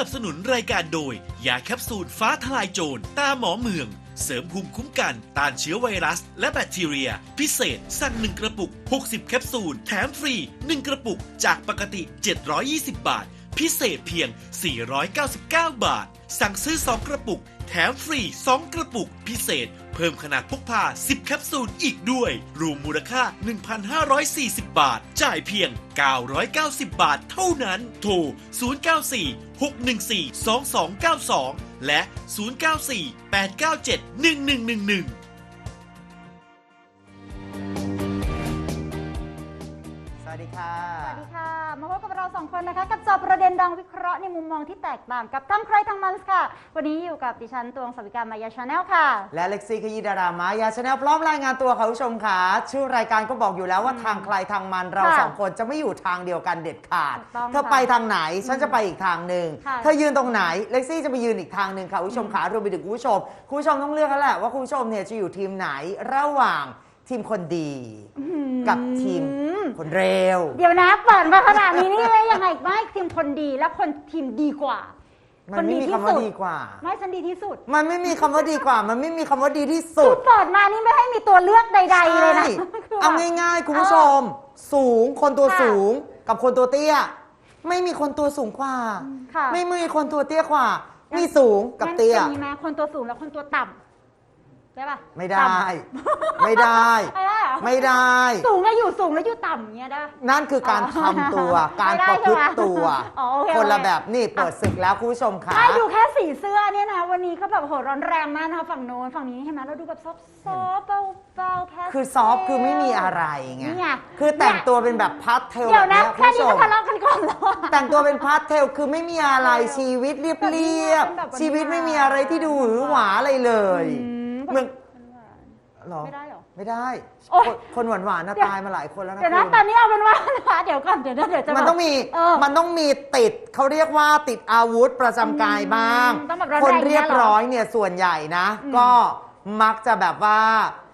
สนับสนุนรายการโดย ยาแคปซูลฟ้าทลายโจรตาหมอเมือง เสริมภูมิคุ้มกันต้านเชื้อไวรัส และแบคทีเรีย พิเศษ สั่ง 1 กระปุก 60 แคปซูล แถมฟรี 1 กระปุกจากปกติ 720 บาท พิเศษเพียง 499 บาท สั่งซื้อ 2 กระปุก แถมฟรี 2 กระปุก พิเศษ เพิ่มขนาดพกพา 10 แคปซูลอีกด้วย รวมมูลค่า 1,540 บาท จ่ายเพียง 990 บาทเท่านั้น โทร 094 614 2292 และ 094 897 1111สวัสดีค่ะ สวัสดีค่ะ มาพบกับเราสองคนนะคะกับจอบประเด็นดังวิเคราะห์ในมุมมองที่แตกต่างกับทั้งใครทั้งมันค่ะ วันนี้อยู่กับดิฉันตวงสวิการมายาชาแนลค่ะ และเล็กซี่ขยี้ดารามายาชาแนลพร้อมรายงานตัวค่ะคุณผู้ชมค่ะชื่อรายการก็บอกอยู่แล้วว่าทางใครทางมันเราค่ะสองคนจะไม่อยู่ทางเดียวกันเด็ดขาดถูกต้องเธอค่ะไปทางไหนฉันจะไปอีกทางหนึ่งค่ะเธอยืนตรงไหนเล็กซี่จะไปยืนอีกทางหนึ่งค่ะคุณผู้ชมค่ะรวมไปถึงคุณผู้ชมคุณผู้ชมต้องเลือกแล้วแหละว่าคุณผู้ชมเนี่ยจะอยู่ทีมไหนระหว่าง ทีมคนดี กับทีมคนเร็ว เดี๋ยวนะ เปิดมาขนาดนี้นี่เลยยังไงไม่ทีมคนดีและคนทีมดีกว่า มันไม่มีคำว่าดีกว่า ไม่ฉันดีที่สุด มันไม่มีคำว่าดีกว่า มันไม่มีคำว่าดีที่สุคือดเปิดมานี่ไม่ให้มีตัวเลือกใด ๆ เลยนะใช่คือเอาแบบง่ายๆ คุณผู้ชม สูงคนตัวค่ะสูงกับคนตัวเตี้ย ไม่มีคนตัวสูงกว่าค่ะไม่มีคนตัวเตี้ยกว่า มีสูงกับเตี้ยงั้นจะมีไหมคนตัวสูงและคนตัวต่ำ ได้ปะไม่ได้ต่ำไม่ได้ ไม่ได้เหรอไม่ได้ สูงแล้วอยู่สูงแล้วอยู่ต่ำอย่างเงี้ยได้นั่นคือการอ๋อทำตัว การไม่ได้ประพฤติใช่ไหมตัว อ๋อโอเคคนละโอเคแบบนี่เปิดศึกแล้วคุณผู้ชมค่ะไม่ดูแค่สีเสื้อเนี่ยนะ วันนี้เขาแบบโหร้อนแรงมากนะคะฝั่งโน้นฝั่งนี้ใช่ไหมเราดูแบบซอฟซอฟเบาเบาๆแพสคือซอฟต์คือไม่มีอะไรไง นี่ไง คือแต่งตัวเป็นแบบพาสเทลเดี๋ยวแบบนะเนี้ยคุณแค่ผู้ชนี้ก็มทะเลาะกันก่อนแล้วอะ แต่งตัวเป็นพาสเทลคือไม่มีอะไรเออชีวิตเรียบแบบนี้เรียบเป็นแบบชีวิตไม่มีหวานๆอะไรที่ดูหวือหวาอะไรเลย อื มเหมือนหรอ ไม่ได้เหรอ ไม่ได้โอ๊ย คนคนหวานหวานๆนะเดี๋ยวตายมาหลายคนแล้วนะเดี๋ยวนะคุณตอนนี้เอาเป็นว่านะคะเดี๋ยวก่อนเดี๋ยวนะเดี๋ยวจะมันต้องมีเออ มันต้องมีติดเขาเรียกว่าติดอาวุธประจำกายบ้าง อืมต้องแบบร้อนคนแรงเรียบเนี่ยเหรอร้อยเนี่ยส่วนใหญ่นะ อืมก็มักจะแบบว่า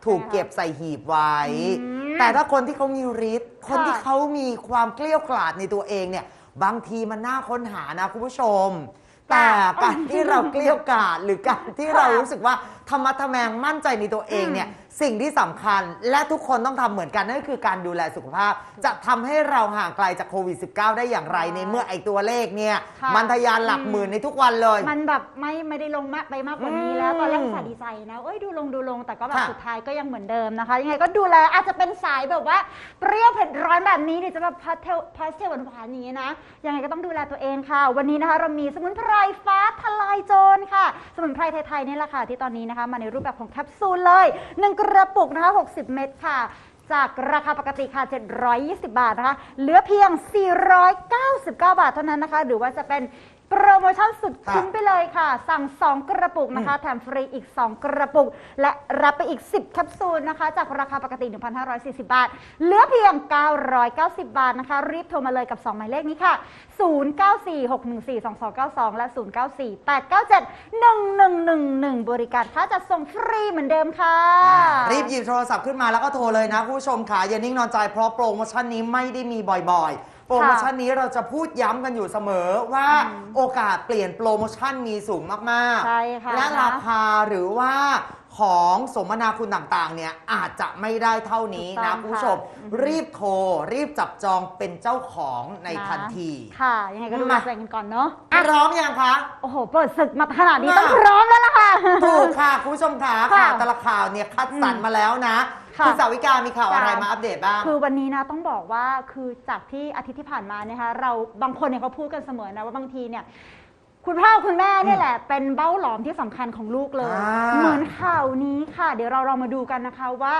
ถูกใช่ค่ะเก็บใส่หีบไว้ อืมแต่ถ้าคนที่เขามีฤทธิ์คนค่ะที่เขามีความเกลี้ยวกล่อดในตัวเองเนี่ย บางทีมันน่าค้นหานะคุณผู้ชม แต่การที่เราเกลี้ยวกล่อดหรือการที่เรารู้สึกว่าธรรมะทะแมงมั่นใจในตัวเองเนี่ย สิ่งที่สำคัญและทุกคนต้องทำเหมือนกันนั่นก็คือการดูแลสุขภาพ จะทำให้เราห่างไกลจากโควิด -19 ได้อย่างไรในเมื่อไอตัวเลขเนี่ย ค่ะ มันทะยานหลักหมื่นในทุกวันเลย มันแบบไม่ไม่ได้ลงมากไปมากกว่านี้อืมแล้วตอนแรกสาดีใจนะเอ้ยดูลงดูลงแต่ก็แบบค่ะ สุดท้ายก็ยังเหมือนเดิมนะคะ ยังไงก็ดูแลอาจจะเป็นสายแบบว่าเปรี้ยวเผ็ดร้อนแบบนี้เนี่ยจะแบบพาสเทลพาสเทลหวานๆอย่างนี้นะยังไงก็ต้องดูแลตัวเองค่ะ วันนี้นะคะเรามีสมุนไพรฟ้าทลายโจรค่ะ สมุนไพรไทยๆนี่แหละค่ะที่ตอนนี้นะคะมาในรูปแบบของแคปซูลเลยหนึ่งกระปุกนะคะ 60 เม็ดค่ะ จากราคาปกติค่ะ 720 บาทนะคะ เหลือเพียง 499 บาทเท่านั้นนะคะ หรือว่าจะเป็น โปรโมชั่นสุดคุ้มไปเลยค่ะ สั่ง 2 กระปุกนะคะ แถมฟรีอีก 2 กระปุก และรับไปอีก 10แคปซูลนะคะ จากราคาปกติ 1,540 บาท เหลือเพียง 990 บาทนะคะ รีบโทรมาเลยกับ 2 หมายเลขนี้ค่ะ 0946142292 และ 0948971111 บริการค่าจัดส่งฟรีเหมือนเดิมค่ะ รีบหยิบโทรศัพท์ขึ้นมาแล้วก็โทรเลยนะคุณผู้ชมค่ะอย่านิ่งนอนใจเพราะโปรโมชั่นนี้ไม่ได้มีบ่อยๆ โปรโมชั่นนี้เราจะพูดย้ำกันอยู่เสมอว่าโอกาสเปลี่ยนโปรโมชั่นมีสูงมากๆ ใช่ค่ะ และราคาหรือว่า ของสมนาคุณต่างๆ เนี่ยอาจจะไม่ได้เท่านี้ถูกต้นะองคุณผู้ชม ค่ะรีบโทร รีบจับจองเป็นเจ้าของในทันที ค่ะ ยังไงก็ดูแลมา ตัวเองกันก่อนเนาะพร้อมยังคะ โอ้โห เปิดศึกมาขนาดนี้น่ะต้องพร้อมแล้วล่ะค่ะ ถูกค่ะ คุณผู้ชมค่ะค่ะข่าวแต่ละข่าวเนี่ยคัดสรรอืมมาแล้วนะค่ะคุณสาวิกามีข่าวอะไรจ้ะมาอัปเดตบ้าง คือวันนี้นะต้องบอกว่าคือจากที่อาทิตย์ที่ผ่านมานะคะเราบางคนเนี่ยเขาพูดกันเสมอนะว่าบางทีเนี่ย คุณพ่อคุณแม่เนี่ยแหละ เป็นเบ้าหลอมที่สำคัญของลูกเลย อ่า เหมือนข่าวนี้ค่ะ เดี๋ยวเราเรามาดูกันนะคะว่า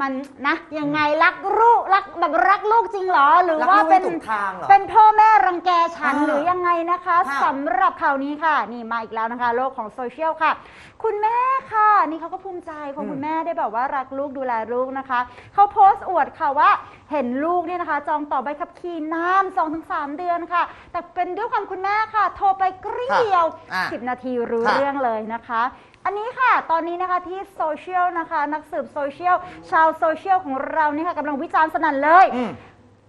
มันนะยังไงรักลูกรักแบบรักลูกจริงเหรอ หรือรักว่าลูกเป็ไม่นถูกทางเหรอ เป็นพ่อแม่รังแกฉันอ่าหรือยังไงนะคะ ค่ะสำหรับข่าวนี้ค่ะ นี่มาอีกแล้วนะคะ โลกของโซเชียลค่ะ คุณแม่ค่ะ นี่เขาก็ภูมิใจเพราะคุณแม่ได้แบบว่ารักลูกดูแลลูกนะคะเขาโพสต์อวดค่ะว่าเห็นลูกเนี่ยนะคะ จองต่อใบขับขี่นาน2อถึงสเดือนค่ะ แต่เป็นด้วยความคุณแม่ค่ะ โทรไปกริ้งเดียวอะ10นาทีรู้ค่ะ เรื่องเลยนะคะ อันนี้ค่ะ ตอนนี้นะคะที่โซเชียลนะคะ นักสืบโซเชียลชาวโซเชียลของเรานี่ค่ะกำลังวิจารณ์สนั่นเลย อืม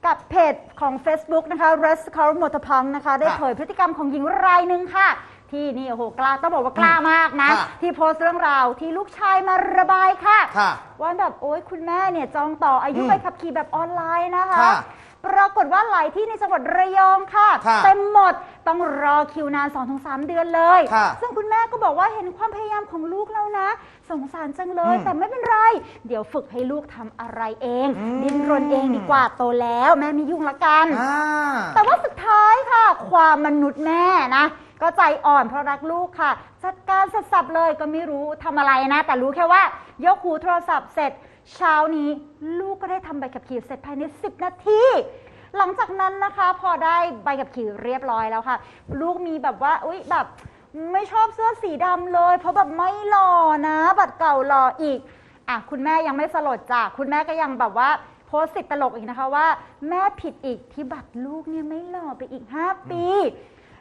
กับเพจของ Facebook นะคะ r e s c o u r Motorpunk นะคะ ได้ค่ะเผยพฤติกรรมของหญิงรายหนึ่งค่ะ ที่นี่โอ้โหกล้าต้องบอกว่ากล้ามากนะ ค่ะที่โพสต์เรื่องราวที่ลูกชายมาระบายค่ะ ค่ะว่าแบบโอ๊ยคุณแม่เนี่ยจองต่ออายุอืมใบขับขี่แบบออนไลน์นะคะ ค่ะ ปรากฏว่าหลายที่ในจังหวัดระยองค่ะ ค่ะเต็มหมดต้องรอคิวนาน 2-3 เดือนเลย ค่ะซึ่งคุณแม่ก็บอกว่าเห็นความพยายามของลูกแล้วนะ สงสารจังเลย อืมแต่ไม่เป็นไร เดี๋ยวฝึกให้ลูกทำอะไรเองอืม ดิ้นรนเองดีกว่าโตแล้วแม่ไมียุ่งละกัน อ่า แต่ว่าสุดท้ายค่ะ ความมนุษย์แม่นะ ก็ใจอ่อนเพราะรักลูกค่ะ จัดการสับๆเลยก็ไม่รู้ทำอะไรนะ แต่รู้แค่ว่ายกหูโทรศัพท์เสร็จ เช้านี้ลูกก็ได้ทำใบขับขี่เสร็จภายใน 10 นาที หลังจากนั้นนะคะ พอได้ใบขับขี่เรียบร้อยแล้วค่ะ ลูกมีแบบว่าอุ๊ยแบบไม่ชอบเสื้อสีดำเลย เพราะแบบไม่หล่อนะ บัตรเก่าหล่ออีกอะคุณแม่ยังไม่สลดจ้ะคุณแม่ก็ยังแบบว่าโพสต์ติดตลกอีกนะคะว่า แม่ผิดอีกที่บัตรลูกเนี่ยไม่หล่อไปอีก 5 ปี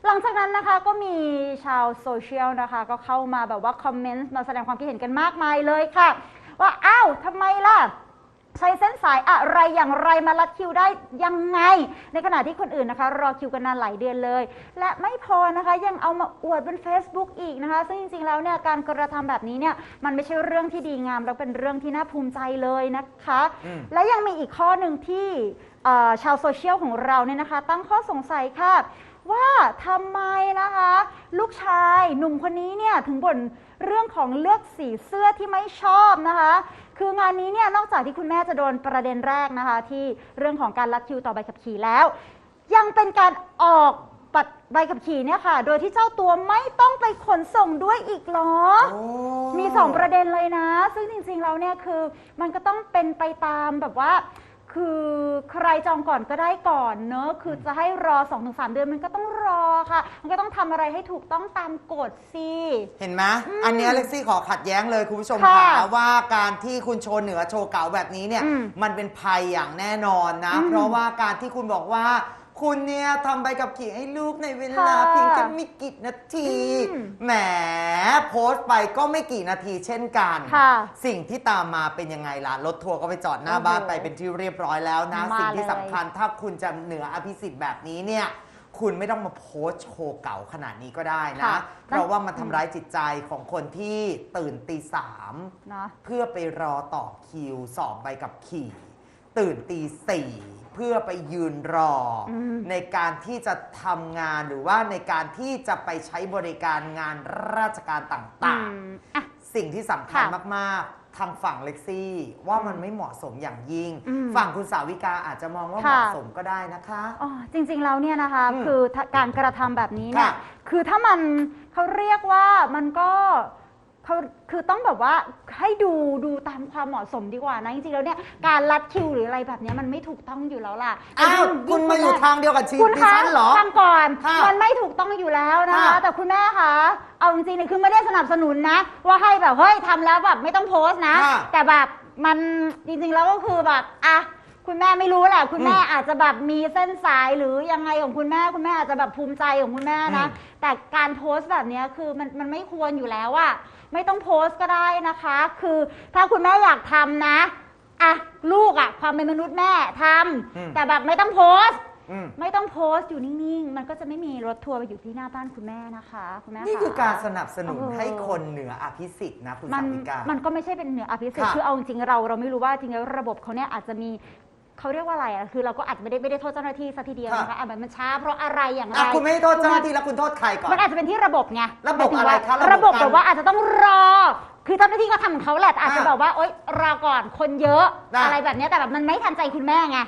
หลังจากนั้นนะคะก็มีชาวโซเชียลนะคะ ก็เข้ามาแบบว่าคอมเมนต์มาแสดงความคิดเห็นกันมากมายเลยค่ะ ว่าอ้าวทำไมล่ะใช้เส้นสายอะไรอย่างไรมาลัดคิวได้ยังไง ในขณะที่คนอื่นนะคะ รอคิวกันนานหลายเดือนเลย และไม่พอนะคะยังเอามาอวดบน Facebook อีกนะคะ ซึ่งจริงๆแล้วเนี่ยการกระทำแบบนี้เนี่ยมันไม่ใช่เรื่องที่ดีงาม แล้วเป็นเรื่องที่น่าภูมิใจเลยนะคะอืมและยังมีอีกข้อหนึ่งที่เอ่อชาวโซเชียลของเราเนี่ยนะคะ ตั้งข้อสงสัยค่ะว่าทำไมนะคะ ลูกชายหนุ่มคนนี้เนี่ยถึงบ่น เรื่องของเลือกสีเสื้อที่ไม่ชอบนะคะ คืองานนี้เนี่ยนอกจากที่คุณแม่จะโดนประเด็นแรกนะคะ ที่เรื่องของการลัดคิวต่อใบขับขี่แล้ว ยังเป็นการออกบัตรใบขับขี่เนี่ยค่ะ โดยที่เจ้าตัวไม่ต้องไปขนส่งด้วยอีกเหรอโอ้มีสองประเด็นเลยนะ ซึ่งจริงๆแล้วเนี่ยคือมันก็ต้องเป็นไปตามแบบว่า คือใครจองก่อนก็ได้ก่อนเนอะคือจะให้รอ 2-3 เดือนมันก็ต้องรอค่ะ มันก็ต้องทำอะไรให้ถูกต้องตามกฎสิ เห็นไหมอันเนี้ยเล็กซี่ขอขัดแย้งเลยคุณผู้ชมค่ะค่ะว่าการที่คุณโชว์เหนือโชว์เก่าแบบนี้เนี่ย อืมมันเป็นภัยอย่างแน่นอนนะ อืมเพราะว่าการที่คุณบอกว่า คุณเนี่ยทำใบกับขี่ให้ลูกในเวลาค่ะเพียงแค่ไม่กี่นาทีอืมแหมโพสต์ไปก็ไม่กี่นาทีเช่นกัน ค่ะสิ่งที่ตามมาเป็นยังไงล่ะรถทัวร์ก็ไปจอดหน้าโอ้โหบ้านไปเป็นที่เรียบร้อยแล้วนะ มาสิ่งที่เลย สำคัญถ้าคุณจะเหนืออภิสิทธิ์แบบนี้เนี่ย คุณไม่ต้องมาโพสต์โชว์เก่าขนาดนี้ก็ได้นะ ค่ะ เพราะว่ามันทำร้ายจิตใจของคนที่ตื่นตีสามเนาะเพื่อไปรอต่อคิวสอบใบกับขี่ ตื่นตีสี่ เพื่อไปยืนรออม ในการที่จะทำงานหรือว่าในการที่จะไปใช้บริการงานราชการต่างอืมอะ ๆ สิ่งที่สำคัญค่ะมากๆ ทางฝั่งเล็กซี่ว่ามันไม่เหมาะสมอย่างยิ่ง อืมฝั่งคุณสาวิกาอาจจะมองว่าค่ะเหมาะสมก็ได้นะคะ อ๋อจริงๆแล้วเนี่ยนะคะอืมคือถ้าการกระทำแบบนี้เนี่ยค่ะคือถ้ามันเขาเรียกว่ามันก็เขาคือต้องแบบว่าให้ดูดูตาม ความเหมาะสมดีกว่านะจริงๆแล้วเนี่ยการลัดคิวหรืออะไรแบบเนี้ยมันไม่ถูกต้องอยู่แล้วล่ะอ้าวยิ่งคุณมาอยู่แรกทางเดียวกับชีคุณดิคะฉันเหรอ ฟังก่อนค่ะมันไม่ถูกต้องอยู่แล้วนะคะค่ะแต่คุณแม่คะเอาจริงๆเนี่ยคือไม่ได้สนับสนุนนะ ว่าให้แบบเฮ้ยทำแล้วแบบไม่ต้องโพสต์นะ ค่ะแต่แบบมันจริงๆแล้วก็คือแบบอะคุณแม่ไม่รู้แหละคุณแม่อาจจะแบบมีเส้นสายหรือยังไงของคุณแม่คุณแม่อาจจะแบบภูมิใจของคุณแม่นะ อืม แต่การโพสต์แบบเนี้ยคือมันมันไม่ควรอยู่แล้วอะ ไม่ต้องโพสต์ก็ได้นะคะ คือถ้าคุณแม่อยากทำนะอะลูกอะความเป็นมนุษย์แม่ทำอืมแต่แบบไม่ต้องโพสต์ อืมไม่ต้องโพสต์อยู่นิ่งๆ มันก็จะไม่มีรถทัวร์ไปอยู่ที่หน้าบ้านคุณแม่นะคะคุณแม่นี่คือการสนับสนุนเออ ให้คนเหนืออภิสิทธิ์นะคุณมัสานวิกา มันก็ไม่ใช่เป็นเหนืออภิสิทธิ์ค่ะคือเอาจริงๆเราเราไม่รู้ว่าจริงๆแล้วระบบเขาเนี่ยอาจจะมี เขาเรียกว่าอะไรอะคือเราก็อาจไม่ได้ไม่ได้โทษเจ้าหน้าที่ซะทีเดียวนะคะอาจจะมันช้าเพราะอะไรอย่างไรอะคุณไม่ให้โทษเจ้าหน้าที่แล้วคุณโทษใครก่อน มันอาจจะเป็นที่ระบบไงระบบอะไรคะหมายถึงว่าระระบบบบการแบบว่าอาจจะต้องรอ คือเจ้าหน้าที่ก็ทำของเขาแหละแต่อาจจะอะแบบว่าโอ๊ยรอก่อนคนเยอะ ได้ อะไรแบบเนี้ยแต่แบบมันไม่ทันใจคุณแม่ไง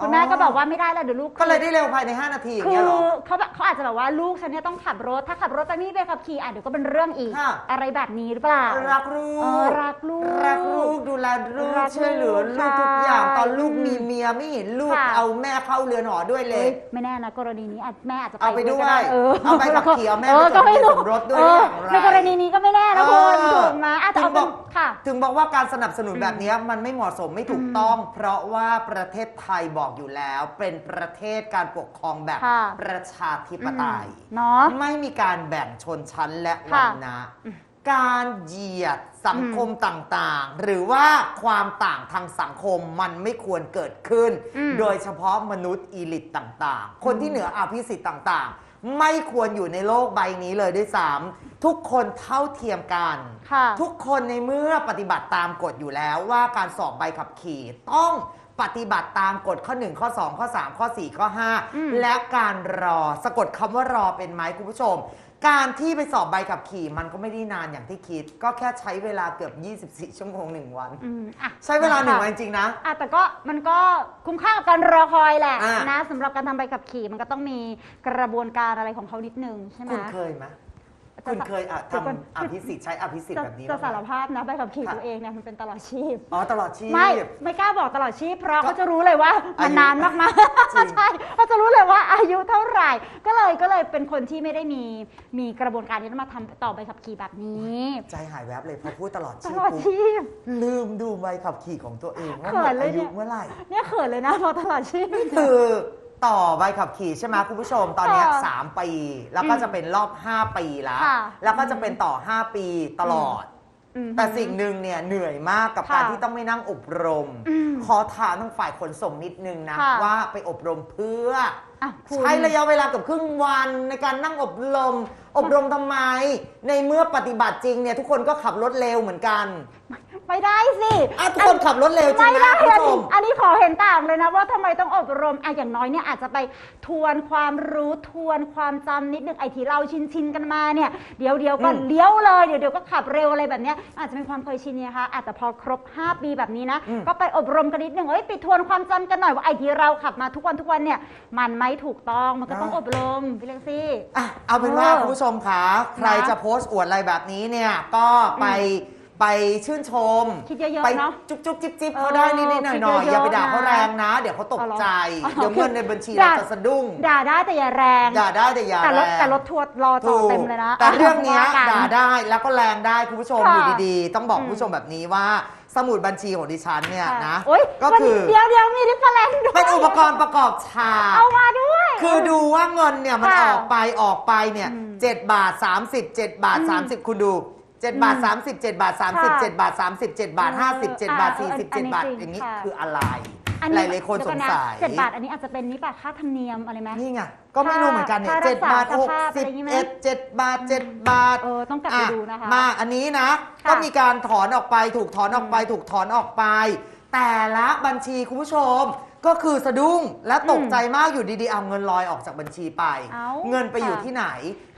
คุณแม่อ๋อก็บอกว่าไม่ได้แล้วเดี๋ยวลูกก็เลยได้เร็วภายใน 5 นาทีอย่างคืเงี้อยเหรอ เขาแบบเขาอาจจะแบบว่าลูกฉันเนี่ยต้องขับรถ ถ้าขับรถไปไม่มีใบขับขี่อะเดี๋ยวก็เป็นเรื่องอีก ค่ะ อะไรแบบนี้หรือเปล่า รักลูเอกอรักลูกรักลูกดูแลลูกรักลูกช่วยเหลือลูกทุกอย่างใช่ตอนลูกมีเมียไม่เห็นลูกค่ะ เอาแม่เข้าเรือนหอด้วยเลเอ้ย ยไม่แน่นะกรณีนี้อาจแม่อาจจะเอาไปด้วยก็ได้เออเอาไปขับขี่เอาแม่เออไปจดก็ไม่รู้ทะเบียนสมรสด้วยเอออย่างไรในกรณีนี้ก็ไม่แน่นะคุณเออ ถูกไหมอาจจะถึเอางบเป็อนกค่ะ ถึงบอกว่าการสนับสนุนอืมแบบนี้มันไม่เหมาะสมไม่ถูกต้อง เพราะว่าประเทศไทยบอกอยู่แล้วเป็นประเทศการปกครองแบบค่ะประชาธิปไตยเนาะไม่มีการแบ่งชนชั้นและวรค่ะรณะการเหยียดสังคมต่างๆ หรือว่าความต่างทางสังคมมันไม่ควรเกิดขึ้น อืม โดยเฉพาะมนุษย์อีลิตต่างๆ คนที่เหนืออภิสิทธิ์ต่างๆ ไม่ควรอยู่ในโลกใบนี้เลยด้วยซ้ำทุกคนเท่าเทียมกัน ค่ะ ทุกคนในเมื่อปฏิบัติตามกฎอยู่แล้วว่าการสอบใบขับขี่ต้อง ปฏิบัติตามกฎข้อ 1 ข้อ 2 ข้อ 3 ข้อ 4 ข้ออืม5และการรอสะกดคำว่ารอเป็นไหมคุณผู้ชม การที่ไปสอบใบขับขี่มันก็ไม่ได้นานอย่างที่คิด ก็แค่ใช้เวลาเกือบ 24 ชั่วโมง 1 วัน อืมอะใช้เวลาหนึ่งค่ะวันจริงๆนะ อะแต่ก็มันก็คุ้มค่ากับการรอคอยแหละอะ นะสำหรับการทำใบขับขี่มันก็ต้องมีกระบวนการอะไรของเขานิดนึงใช่ไหม คุณเคยไหม คุณเคยอะเดี๋ยวก่อนทำอภิสิทธิ์ใช้อภิสิทธิ์จะแบบนี้จะบ้างไหมสารภาพนะใบขับขี่ค่ะตัวเองเนี่ยมันเป็นตลอดชีพ อ๋อตลอดชีพ ไม่ไม่กล้าบอกตลอดชีพ เพราะก็เขาจะรู้เลยว่าอามันยุนานมากจริงๆใช่เขาจะรู้เลยว่าอายุเท่าไหร่ ก็เลยก็เลยเป็นคนที่ไม่ได้มีมีกระบวนการที่จะมาทำต่อใบขับขี่แบบนี้ ใจหายแวบเลยพอพูดตลอดตชีพลอดปุ๊บชีพ ลืมดูใบขับขี่ของตัวเองว่าหเขิมดนเลยอาเนี่ยุยเมื่อไหร่เนี่ยเขินเลยนะพอตลอดชีพคือ ต่อใบขับขี่ใช่ไหมคุณผู้ชมตอนเนี้ยค่ะสามปี แล้วก็อืมจะเป็นรอบ 5 ปีแล้ว ค่ะแล้วก็จะเป็นต่อ 5 ปีตลอดอืมแต่สิ่งหนึ่งเนี่ยเหนื่อยมากกับค่ะการที่ต้องไม่นั่งอบรม อืมขอถามทางฝ่ายขนส่งนิดนึงนะ ค่ะ ว่าไปอบรมเพื่อ อะคุณ ใช้ระยะเวลาเกับครึ่งวันในการนั่งอบรม อบรมทำไม ในเมื่อปฏิบัติจริงเนี่ยทุกคนก็ขับรถเร็วเหมือนกันไม่ได้สิอะทุกคนขับรถเร็วจริไม่งได้นะคุณอันผู้ชนี้มอันนี้ขอเห็นต่างเลยนะว่าทำไมต้องอบรมอะอย่างน้อยเนี่ยอาจจะไปทวนความรู้ทวนความจำนิดนึงไอ้ที่เราชินชินๆกันมาเนี่ยเดี๋ยวเดี๋ยวก็อืม เลี้ยวเลยเดี๋ยวเดี๋ยวก็ขับเร็วอะไรแบบเนี้ยอาจจะเป็นความเคยชินเนี่ยค่ะอาจจะพอครบ 5 ปีแบบนี้นะอืมก็ไปอบรมกันนิดนึงเอ้ยไปทวนความจำกันหน่อยว่าไอ้ที่เราขับมาทุกวันทุกวันเนี่ยมันไม่ถูกต้องมันก็ต้องอบรมพี่เล็กซี่ อะเอาเป็นว่าเออคุณผู้ชมคะใครจะโพสต์อวดอะไรแบบนี้เนี่ยก็ไปไปชื่นชมคิดเยอะๆไปเนอะจุ๊บจุ๊บจิ๊บจิ๊บเออเขาได้นิดๆหน่อยคิดหน่อยเยอะๆอย่าไปด่าเขานะแรงนะ เดี๋ยวเขาตกเอาเหรอใจอ๋อเดี๋ยวเงินในบัญชีด่าเราจะสะดุ้งด่าได้แต่อย่าแรง ด่าได้แต่อย่าแต่รถแรงแต่รถทัวร์รอต่อเต็มเลยนะแต่เรื่องเนี้ยว่กันด่าได้แล้วก็แรงได้คุณผู้ชมค่ะอยู่ดีๆ ต้องบอกอืมคุณผู้ชมแบบนี้ว่า สมุดบัญชีของดิฉันเนี่ยค่ะนะ โอ๊ยก็วันคือ เดี๋ยวเดี๋ยวมีริฟเฟรนด้วยเป็นอุปกรณ์ประกอบฉากเอามาด้วย คือดูว่าเงินเนี่ยมันค่ะออกไปออกไปเนี่ยอืมเจ็ดบาท30 7บาทอืม30คุณดูเจ็ดบาทอืมสามสิบเจ็ดบาทสามสิบค่ะเจ็ดบาทสามสิบเจ็ดบาทเออห้าสิบเจ็ดบาทอ่าสี่สิบอัเจ็นดนี้บาทจริงอย่างนี้ค่ะ คืออะไร อันหนี้ลายๆคนเดี๋สวก่งอะสัย เจ็ดบาทอันนี้อาจจะเป็นนี่ป่ะค่าธรรมเนียมอะไรไหม นี่ไง ก็ไม่รู้เหมือนกันเนี่ยค่าเจ็ดบาทรักษาหกสภาพสิบอะไรอย่างงี้ไหม เอ็ดเจ็ดบาทเจ็ดบาท เออต้องกลับไปดูนะคะอ่มาอันนี้นะ ค่ะก็มีการถอนออกไปถูกถอนออกไปถูกถอนออกไป แต่ละบัญชีคุณผู้ชม ก็คือสะดุ้งและตกใจมากอยู่ดีๆเอาเงินลอยออกจากบัญชีไป เอ้าเงินไปอยู่ค่ะที่ไหน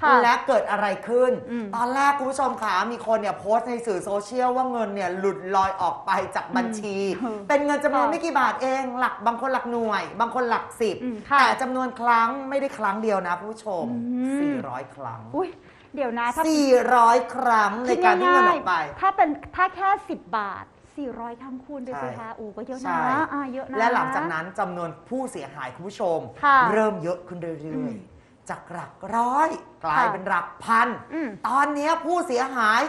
ค่ะและเกิดอะไรขึ้น อืมตอนแรกคุณผู้ชมขามีคนเนี่ยโพสต์ในสื่อโซเชียลว่าเงินเนี่ยหลุดลอยออกไปจากบัญชี อืมเป็นเงินจำนวนค่ะไม่กี่บาทเองหลักบางคนหลักหน่วย บางคนหลักสิบอืมค่ะแต่จำนวนครั้งไม่ได้ครั้งเดียวนะคุณผู้ชม อืม 400 ครั้ง อุ้ยเดี๋ยวนะถ้า400 ครั้งในการที่เงินออกไปคิดง่ายๆถ้าเป็นถ้าแค่ 10 บาท 400ครั้งคูณดูสิใช่คะอู้ก็เยอะใช่นะอ่าเยอะนะ และหลังจากนั้นจำนวนผู้เสียหายคุณผู้ชม ค่ะเริ่มเยอะขึ้นเรื่อือยมๆจากหลักร้อยกลายค่ะเป็นหลักพัน อืมตอนนี้ผู้เสียหาย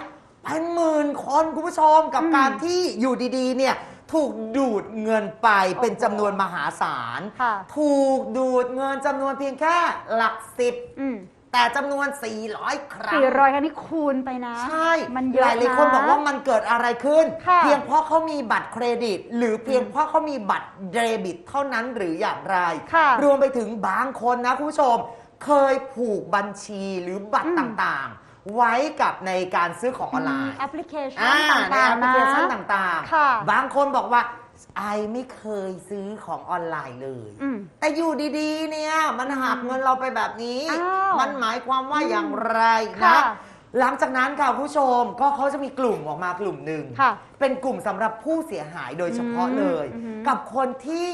เป็นหมื่นคนคุณผู้ชมกับอืมการที่อยู่ดีๆ เนี่ยถูกดูดเงินไปเป็นจำนวนมหาศาล ค่ะ ถูกดูดเงินจำนวนเพียงแค่หลักสิบ อืม แต่จำนวน 400 ครั้ง สี่ร้อยครั้งนี้คูณไปนะ ใช่มันเยอะหลายหลายๆคนนะบอกว่ามันเกิดอะไรขึ้น ค่ะ เพียงเพราะเขามีบัตรเครดิต หรือเพียงเพราะเขามีบัตรเดบิต เท่านั้นหรืออย่างไร ค่ะ รวมไปถึงบางคนนะคุณผู้ชม เคยผูกบัญชีหรือบัตรอืม ต่างๆ ไว้กับในการซื้อของออนไลน์แอปพลิเคชันอ่าต่ในางแอปๆพลินะ เคชันต่างค่ะ ๆ บางคนบอกว่า ไอไม่เคยซื้อของออนไลน์เลย อืม แต่อยู่ดีๆ เนี่ย มันหักเงินเราไปแบบนี้ อ้าวมันหมายความว่าอย่างไรค่ะนะหลังจากนั้นค่ะคุณผู้ชมก็เขาจะมีกลุ่มออกมากลุ่มหนึ่ง ค่ะเป็นกลุ่มสำหรับผู้เสียหายโดยเฉพาะอืมเลย อือหือกับคนที่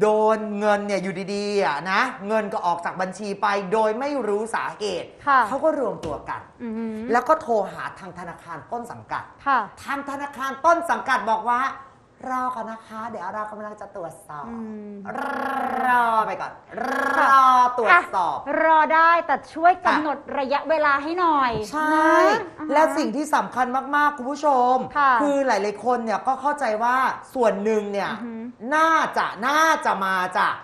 โดนเงินเนี่ยอยู่ดีๆอะนะ เงินก็ออกจากบัญชีไปโดยไม่รู้สาเหตุค่ะเขาก็รวมตัวกัน อืมแล้วก็โทรหาทางธนาคารต้นสังกัด ค่ะ ทางธนาคารต้นสังกัดบอกว่า รอก่อนนะคะ เดี๋ยวเรากำลังจะตรวจสอบอืมรอไปก่อน รอตรวจสอบะรอได้แต่ช่วยกำหนดระยะเวลาให้หน่อยใช่นะอ่าฮะและสิ่งที่สำคัญมากๆ คุณผู้ชมค่ะอหลายๆคนเนี่ยก็เข้าใจว่าส่วนหนึ่งเนี่ย อือหือ น่าจะน่าจะมาจาก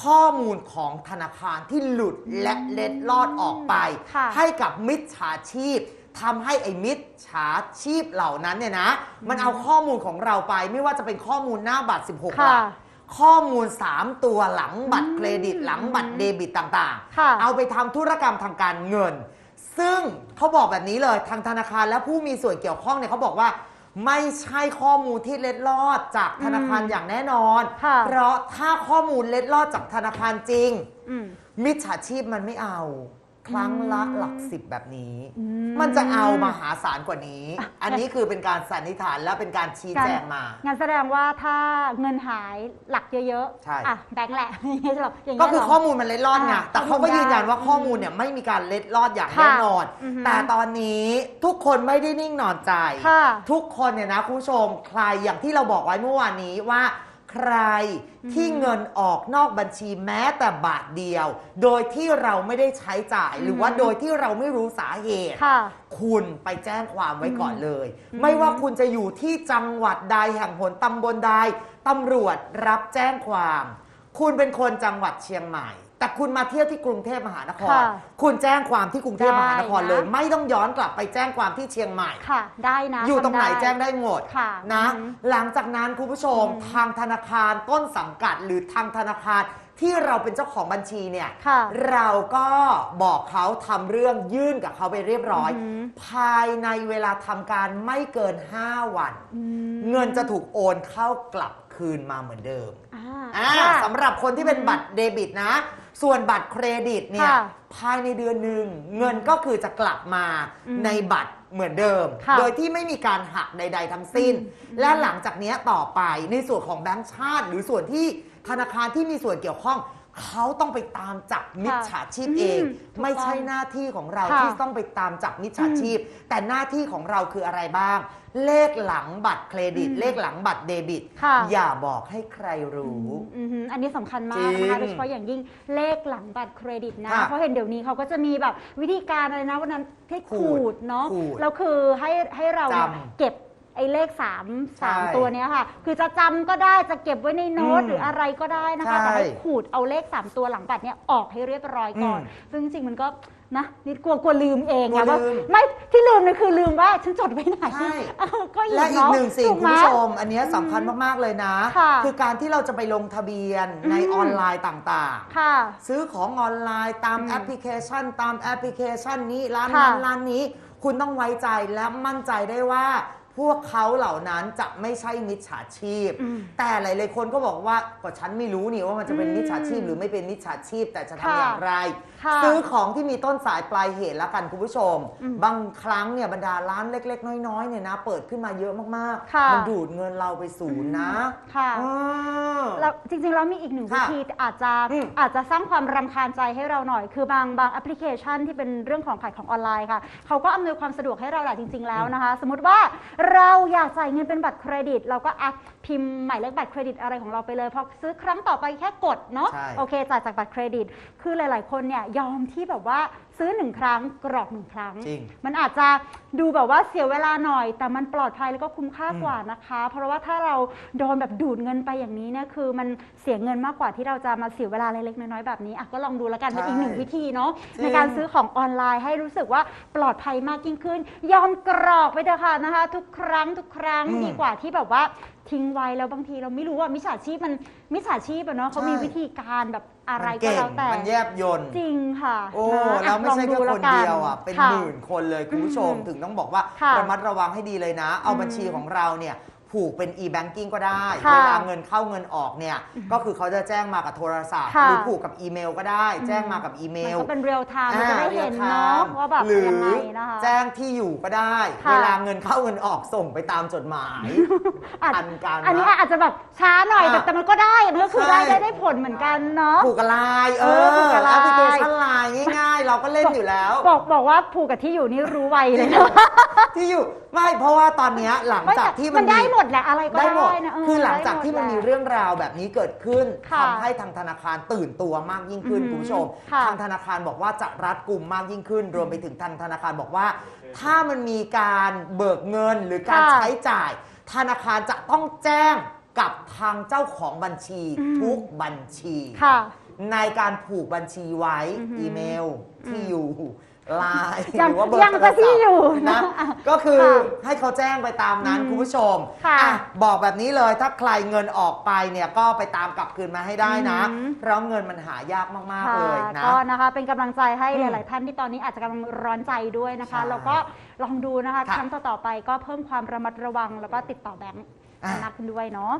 ข้อมูลของธนาคารที่หลุดและเล็ดลอดออกไป ค่ะ ให้กับมิจฉาชีพ ทำให้ไอ้มิจฉาชีพเหล่านั้นเนี่ยนะ มันเอาข้อมูลของเราไปไม่ว่าจะเป็นข้อมูลหน้าบัตร 16หค่ะลักข้อมูล 3 ตัวหลังบัตรเครดิต หลังบัตรเดบิตต่างค่ะ ๆ เอาไปทำธุรกรรมทางการเงิน ซึ่งเขาบอกแบบนี้เลยทางธนาคารและผู้มีส่วนเกี่ยวข้องเนี่ยเขาบอกว่า ไม่ใช่ข้อมูลที่เล็ดลอดจากธนาคารอืมอย่างแน่นอน ค่ะ เพราะถ้าข้อมูลเล็ดลอดจากธนาคารจริง อืม มิจฉาชีพมันไม่เอา ครั้งละอืมหลักสิบแบบนี้อืมมันจะเอามหาศาลกว่านี้อะอันนี้คือเป็นการสันนิษฐานและเป็นการชี้แจงมางั้นแสดงว่าถ้าเงินหายหลักเยอะใช่ๆอะแบงค์แหละอย่างเงี้ยหรออย่างก็เงี้ยคือหรข้อมูลมันเล็ดลอดไงอ่าแต่เขาก็ยืนยันว่าได้ข้อมูลเนี่ยไม่มีการเล็ดลอดอย่างค่ะแน่นอนอือฮึแต่ตอนนี้ทุกคนไม่ได้นิ่งนอนใจค่ะทุกคนเนี่ยนะคุณผู้ชมใครอย่างที่เราบอกไว้เมื่อวานนี้ว่า ใครที่เงินออกนอกบัญชีแม้แต่บาทเดียว โดยที่เราไม่ได้ใช้จ่าย หรือว่าโดยที่เราไม่รู้สาเหตุ ค่ะ คุณไปแจ้งความไว้ก่อนเลยอืมไม่ว่าคุณจะอยู่ที่จังหวัดใดแห่งหนตำบลใดตำรวจรับแจ้งความ คุณเป็นคนจังหวัดเชียงใหม่ แต่คุณมาเที่ยวที่กรุงเทพมหานคร ค่ะคุณแจ้งความที่กรุงเทพมหานครได้นะ เลย ไม่ต้องย้อนกลับไปแจ้งความที่เชียงใหม่ ค่ะ ได้นะอยู่ตรงไหนทำด้แจ้งได้หมดค่ะนะ อือฮึหลังจากนั้นคุณผู้ชมอืมทางธนาคารต้นสังกัดหรือทางธนาคารที่เราเป็นเจ้าของบัญชีเนี่ยค่ะเราก็บอกเขาทำเรื่องยื่นกับเขาไปเรียบร้อย อือหือ ภายในเวลาทำการไม่เกิน 5 วัน อืมเงินจะถูกโอนเข้ากลับคืนมาเหมือนเดิม อ่าอ่าค่ะ สำหรับคนที่เป็นบัตรเดบิตนะ ส่วนบัตรเครดิตเนี่ยค่ะภายในเดือนหนึ่งเงินก็คือจะกลับมาอืมในบัตรเหมือนเดิม ค่ะโดยที่ไม่มีการหักใด ๆ ทั้งสิ้นอืมและหลังจากเนี้ยต่อไปในส่วนของแบงก์ชาติ หรือส่วนที่ธนาคารที่มีส่วนเกี่ยวข้อง เขาต้องไปตามจับมิจฉาชีพเองอืมถูกไม่ใช่ต้องหน้าที่ของเราค่ะที่ต้องไปตามจับมิจฉาชีพ แต่หน้าที่ของเราคืออะไรบ้าง เลขหลังบัตรเครดิตอืมเลขหลังบัตรเดบิต ค่ะ อย่าบอกให้ใครรู้ อืมอืมอันนี้สำคัญมากจรินะคะงโดยเฉพาะอย่างยิ่งเลขหลังบัตรเครดิตนะ ค่ะเพราะเห็นเดี๋ยวนี้เขาก็จะมีแบบวิธีการอะไรนะวันนั้นที่ขูขูดดเนาะขูดแล้วคือให้ให้เราเนี่ยจำเก็บ ไอ้เลข3ามใช่สามตัวเนี้ยค่ะ คือจะจำก็ได้จะเก็บไว้ในโน้ตอืมหรืออะไรก็ได้นะคะใช่แต่ให้ขูดเอาเลข 3 ตัวหลังบัตรเนี่ยออกให้เรียบร้อยก่อน อืมซึ่งจริงๆมันก็นะนี่กลัวกลัวลืมเองกลัวนะว่าลืมไม่ที่ลืมเนี่ยคือลืมว่าฉันจดไว้ไหนใช่ เออก็อีกและอีกเนาะหนึ่งสิ่งถูกคุณไห ผู้ชม อันเนี้ยสำคัญมาก ๆ เลยนะ ค่ะอการที่เราจะไปลงทะเบียนในอืม ออนไลน์ต่างค่ะๆซื้อของออนไลน์ตามอืมแอปพลิเคชัน ตามแอปพลิเคชันนี้ร้านค่ะนั้นร้านนี้ คุณต้องไว้ใจและมั่นใจได้ว่า พวกเขาเหล่านั้นจะไม่ใช่มิจฉาชีพอืมแต่หลายๆคนก็บอกว่าก็ฉันไม่รู้นี่ว่ามันจะเป็นอืมมิจฉาชีพหรือไม่เป็นมิจฉาชีพ แต่จะทำค่ะอย่างไร ค่ะซื้อของที่มีต้นสายปลายเหตุแล้วกันคุณผู้ชมอืมบางครั้งเนี่ยบรรดาร้านเล็ก ๆ น้อยๆเนี่ยนะ เปิดขึ้นมาเยอะมากค่ะๆ มันดูดเงินเราไปศูนย์นะค่ะอืมแล้วจริงๆแล้วมีอีกหนึ่งวิค่ะธีอาจจะอืมอาจจะสร้างความรำคาญใจให้เราหน่อย คือบางบางแอปพลิเคชันที่เป็นเรื่องของขายของออนไลน์ค่ะเขาก็อำนวยความสะดวกให้เราแหละจริง ๆแล้วนะคะ สมมติว่าเราอยากจ่ายเงินเป็นบัตรเครดิต เราก็อะพิมพ์หมายเลขบัตรเครดิตอะไรของเราไปเลยพอซื้อครั้งต่อไปแค่กดเนาะใช่ โอเคจ่ายจากบัตรเครดิต คือหลาย ๆ คนเนี่ยยอมที่แบบว่าซื้อหนึ่งครั้งกรอกหนึ่งครั้ง จริง มันอาจจะดูแบบว่าเสียเวลาหน่อย แต่มันปลอดภัยแล้วก็คุ้มค่าอืมกว่านะคะ เพราะว่าถ้าเราโดนแบบดูดเงินไปอย่างนี้เนี่ยคือมันเสียเงินมากกว่าที่เราจะมาเสียเวลาเล็กๆน้อยๆแบบนี้อะก็ลองดูแล้วกันเป็นอีกหนึ่งวิธีเนาะจริง ในการซื้อของออนไลน์ให้รู้สึกว่าปลอดภัยมากยิ่งขึ้น ยอมกรอกไปเถอะค่ะนะคะ ทุกครั้งทุกครั้งอืมดีกว่าที่แบบว่า ทิ้งไว้แล้วบางทีเราไม่รู้ว่ามิจฉาชีพมันมิจฉาชีพอะเนาะเขามีใช่วิธีการแบบอะไรมันก็เก่งแล้วแต่ มันแยบยนต์จริงค่ะโอ้นะแล้วไม่ใช่ลองแค่แล้คนกัเดียวอะเป็นค่ะหมื่นคนเลยคุณผู้ชม อืมถึงต้องบอกว่าค่ะระมัดระวังให้ดีเลยนะ เอาอืมบัญชีของเราเนี่ย ผูกเป็น e-banking ก็ได้ค่ะเวลาเงินเข้าเงินออกเนี่ยก็คือเขาจะแจ้งมากับโทรศัพท์ ค่ะ หรือผูกกับอีเมลก็ได้ แจ้งมากับอีเมมันล ก็เป็นเรียลไทม์เราจะได้เห็นอ่เนาะ real time ว่าแบบหรือยังไงนะคะ แจ้งที่อยู่ก็ได้ ค่ะ เวลาเงินเข้าเงินออกส่งไปตามจดหมายอาจทันกันอันนี้นะ อาจจะแบบช้าหน่อยแต่อะแต่มันก็ได้มันก็คือได้ใช่ ได้ได้ผลเหมือนกันเนาะ ผูกกับไลน์เอเออผูกอกับแอปพลิเคไลน์ชันไลน์ง่ายๆ เราก็เล่นอยู่แล้ว บอกบอกว่าผูกกับที่อยู่นี่รู้ไวเลยนะที่อยู่ไม่เพราะว่าตอนเนี้ยหลังจากที่มันได้หมดแหละอะไรก็ได้หมดได้นะเคือหลังจากที่มันมีได้หดแหละ เรื่องราวแบบนี้เกิดขึ้นค่ะทำให้ทางธนาคารตื่นตัวมากยิ่งขึ้นอือหือคุณผู้ชม ค่ะทางธนาคารบอกว่าจะรัดกุมมากยิ่งขึ้น รวมไปถึงทางธนาคารบอกว่า ถ้ามันมีการเบิกเงินหรือการค่ะใช้จ่าย ธนาคารจะต้องแจ้งกับทางเจ้าของบัญชีอืม ทุกบัญชี ค่ะ ในการผูกบัญชีไว้ อือหืออีเมล ที่อืมอยู่ ไลน์ยังหรือว่าเบอร์ยังจะที่อยู่นะนะก็คือค่ะให้เขาแจ้งไปตามนั้นอืมคุณผู้ชมค่ะอ่บอกแบบนี้เลยถ้าใครเงินออกไปเนี่ยก็ไปตามกลับคืนมาให้ได้นะ อืม เพราะเงินมันหายากมากๆเลยนะ ก็นะคะเป็นกำลังใจให้อืหมลาย ๆ ท่านที่ตอนนี้อาจจะกำลังร้อนใจด้วยนะคะ ใช่แล้วก็ลองดูนะคะค่ะครั้งต่อ ๆ ไปก็เพิ่มความระมัดระวังแล้วก็ติดต่อแบงค์อะมากขึ้นด้วยเนาะ